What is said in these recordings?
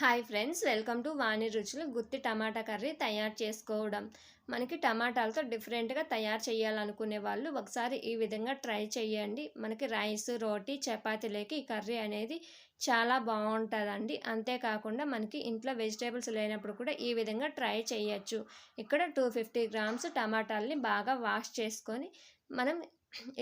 Hi friends welcome to Vani రుచులు గుత్తి టమాటా curry తయారు చేసుకోవడం. మనకి టమాటాలతో డిఫరెంట్గా తయారు చేయాలనుకునే వాళ్ళు ఒకసారి ఈ విధంగా ట్రై చేయండి. మనకి రైస్ రోటీ చపాతీలోకి ఈ కర్రీ అనేది చాలా బాగుంటుందండి. అంతేకాకుండా మనకి ఇంట్లో వెజిటేబుల్స్ లేనప్పుడు కూడా ఈ విధంగా ట్రై చేయొచ్చు. ఇక్కడ టూ ఫిఫ్టీ గ్రామ్స్ టమాటాలని బాగా వాష్ చేసుకొని మనం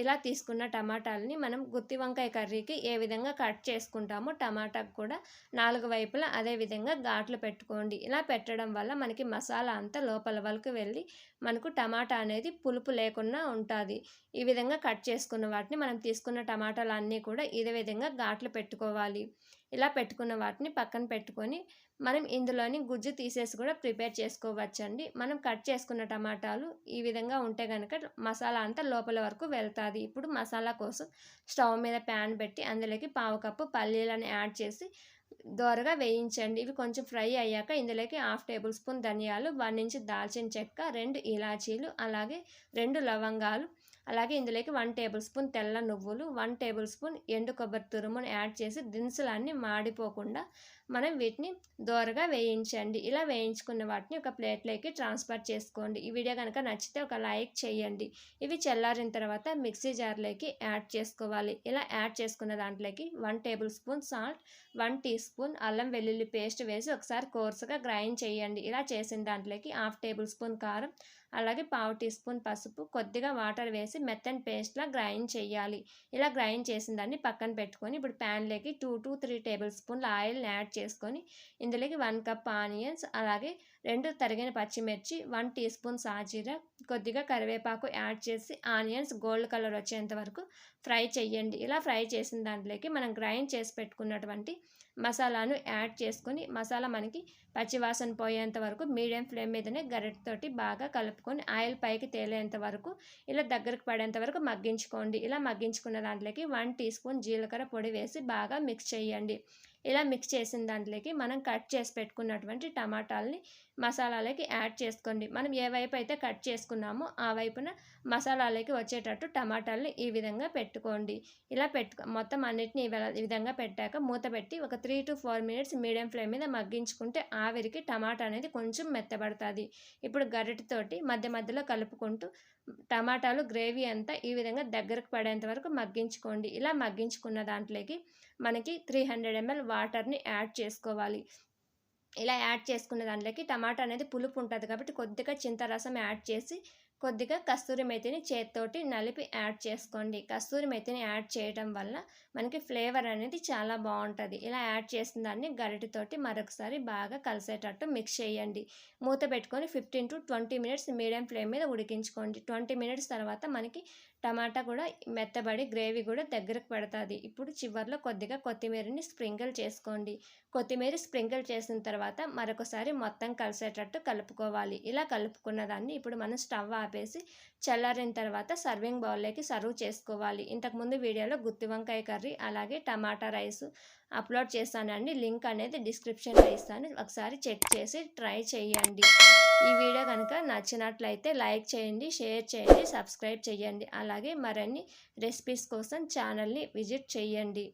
ఇలా తీసుకున్న టమాటాలని మనం గుత్తి వంకాయ కర్రీకి ఏ విధంగా కట్ చేసుకుంటామో టమాటాకు కూడా నాలుగు వైపులా అదే విధంగా ఘాట్లు పెట్టుకోండి. ఇలా పెట్టడం వల్ల మనకి మసాలా అంతా లోపల వరకు వెళ్ళి మనకు టమాటా అనేది పులుపు లేకుండా ఉంటుంది. ఈ విధంగా కట్ చేసుకున్న వాటిని మనం తీసుకున్న టమాటాలు అన్నీ కూడా ఇదే విధంగా ఘాట్లు పెట్టుకోవాలి. ఇలా పెట్టుకున్న వాటిని పక్కన పెట్టుకొని మనం ఇందులోని గుజ్జు తీసేసి కూడా ప్రిపేర్ చేసుకోవచ్చండి. మనం కట్ చేసుకున్న టమాటాలు ఈ విధంగా ఉంటే కనుక మసాలా అంతా లోపల వరకు వెళ్తుంది. ఇప్పుడు మసాలా కోసం స్టవ్ మీద ప్యాన్ పెట్టి అందులోకి పావు కప్పు పల్లీలను యాడ్ చేసి దోరగా వేయించండి. ఇవి కొంచెం ఫ్రై అయ్యాక ఇందులోకి హాఫ్ టేబుల్ స్పూన్ ధనియాలు వన్ ఇంచ్ దాల్చిన చెక్క రెండు ఇలాచీలు అలాగే రెండు లవంగాలు అలాగే ఇందులోకి వన్ టేబుల్ స్పూన్ తెల్ల నువ్వులు వన్ టేబుల్ స్పూన్ ఎండు కొబ్బరి తురుమును యాడ్ చేసి దినుసులన్నీ మాడిపోకుండా మనం వీటిని దోరగా వేయించండి. ఇలా వేయించుకున్న వాటిని ఒక ప్లేట్లోకి ట్రాన్స్ఫర్ చేసుకోండి. ఈ వీడియో కనుక నచ్చితే ఒక లైక్ చేయండి. ఇవి చల్లారిన తర్వాత మిక్సీ జార్లోకి యాడ్ చేసుకోవాలి. ఇలా యాడ్ చేసుకున్న దాంట్లోకి one tablespoon salt one teaspoon అల్లం వెల్లుల్లి పేస్ట్ వేసి ఒకసారి కోర్సుగా గ్రైండ్ చేయండి. ఇలా చేసిన దాంట్లోకి హాఫ్ టేబుల్ స్పూన్ కారం అలాగే పావు టీ స్పూన్ పసుపు కొద్దిగా వాటర్ వేసి మెత్తని పేస్ట్లా గ్రైండ్ చేయాలి. ఇలా గ్రైండ్ చేసిన దాన్ని పక్కన పెట్టుకొని ఇప్పుడు ప్యాన్లోకి టూ టు త్రీ టేబుల్ స్పూన్ల ఆయిల్ని యాడ్ చేసుకొని ఇందులోకి వన్ కప్ ఆనియన్స్ అలాగే రెండు తరిగిన పచ్చిమిర్చి వన్ టీ స్పూన్ సాజీర కొద్దిగా కరివేపాకు యాడ్ చేసి ఆనియన్స్ గోల్డ్ కలర్ వచ్చేంత వరకు ఫ్రై చేయండి. ఇలా ఫ్రై చేసిన దాంట్లోకి మనం గ్రైండ్ చేసి పెట్టుకున్నటువంటి మసాలాను యాడ్ చేసుకొని మసాలా మనకి పచ్చివాసన పోయేంత వరకు మీడియం ఫ్లేమ్ మీదనే గరిటతోటి బాగా కలుపుకొని ఆయిల్ పైకి తేలేంత వరకు ఇలా దగ్గరకు పడేంత వరకు మగ్గించుకోండి. ఇలా మగ్గించుకున్న దాంట్లోకి వన్ టీ స్పూన్ జీలకర్ర పొడి వేసి బాగా మిక్స్ చేయండి. ఇలా మిక్స్ చేసిన దాంట్లోకి మనం కట్ చేసి పెట్టుకున్నటువంటి టమాటాలని మసాలాలకి యాడ్ చేసుకోండి. మనం ఏ వైపు అయితే కట్ చేసుకున్నామో ఆ వైపున మసాలాలకి వచ్చేటట్టు టమాటాలని ఈ విధంగా పెట్టుకోండి. ఇలా పెట్టు మొత్తం అన్నిటిని ఈ విధంగా పెట్టాక మూత పెట్టి ఒక three to four minutes medium flame మీద మగ్గించుకుంటే ఆవిరికి టమాటా అనేది కొంచెం మెత్తబడుతుంది. ఇప్పుడు గరిటతోటి మధ్య మధ్యలో కలుపుకుంటూ టమాటాలు గ్రేవీ అంతా ఈ విధంగా దగ్గరకు పడేంత వరకు మగ్గించుకోండి. ఇలా మగ్గించుకున్న దాంట్లోకి మనకి త్రీ హండ్రెడ్ ఎంఎల్ వాటర్ని యాడ్ చేసుకోవాలి. ఇలా యాడ్ చేసుకున్న దాంట్లోకి టమాటా అనేది పులుపు ఉంటుంది కాబట్టి కొద్దిగా చింతరసం యాడ్ చేసి కొద్దిగా కస్తూరి మెతిని చేత్తోటి నలిపి యాడ్ చేసుకోండి. కస్తూరి మెతిని యాడ్ చేయడం వల్ల మనకి ఫ్లేవర్ అనేది చాలా బాగుంటుంది. ఇలా యాడ్ చేసిన దాన్ని గరిటితోటి మరొకసారి బాగా కలిసేటట్టు మిక్స్ చేయండి. మూత పెట్టుకొని fifteen to twenty minutes medium flame మీద ఉడికించుకోండి. ట్వంటీ మినిట్స్ తర్వాత మనకి టమాటా కూడా మెత్తబడి గ్రేవీ కూడా దగ్గరకు పెడుతుంది. ఇప్పుడు చివరిలో కొద్దిగా కొత్తిమీరని స్ప్రింకిల్ చేసుకోండి. కొత్తిమీర స్ప్రింకిల్ చేసిన తర్వాత మరొకసారి మొత్తం కలిసేటట్టు కలుపుకోవాలి. ఇలా కలుపుకున్న దాన్ని ఇప్పుడు మనం స్టవ్ ఆపేసి చల్లారిన తర్వాత సర్వింగ్ బౌల్లోకి సర్వ్ చేసుకోవాలి. ఇంతకుముందు వీడియోలో గుత్తి వంకాయ కర్రీ అలాగే టమాటా రైస్ అప్లోడ్ చేస్తానండి లింక్ అనేది డిస్క్రిప్షన్లో ఇస్తాను. ఒకసారి చెక్ చేసి ట్రై చేయండి. ఈ వీడియో కనుక నచ్చినట్లయితే లైక్ చేయండి షేర్ చేయండి సబ్స్క్రైబ్ చేయండి. అలా అలాగే మరిన్ని రెసిపీస్ కోసం ఛానల్ని విజిట్ చేయండి.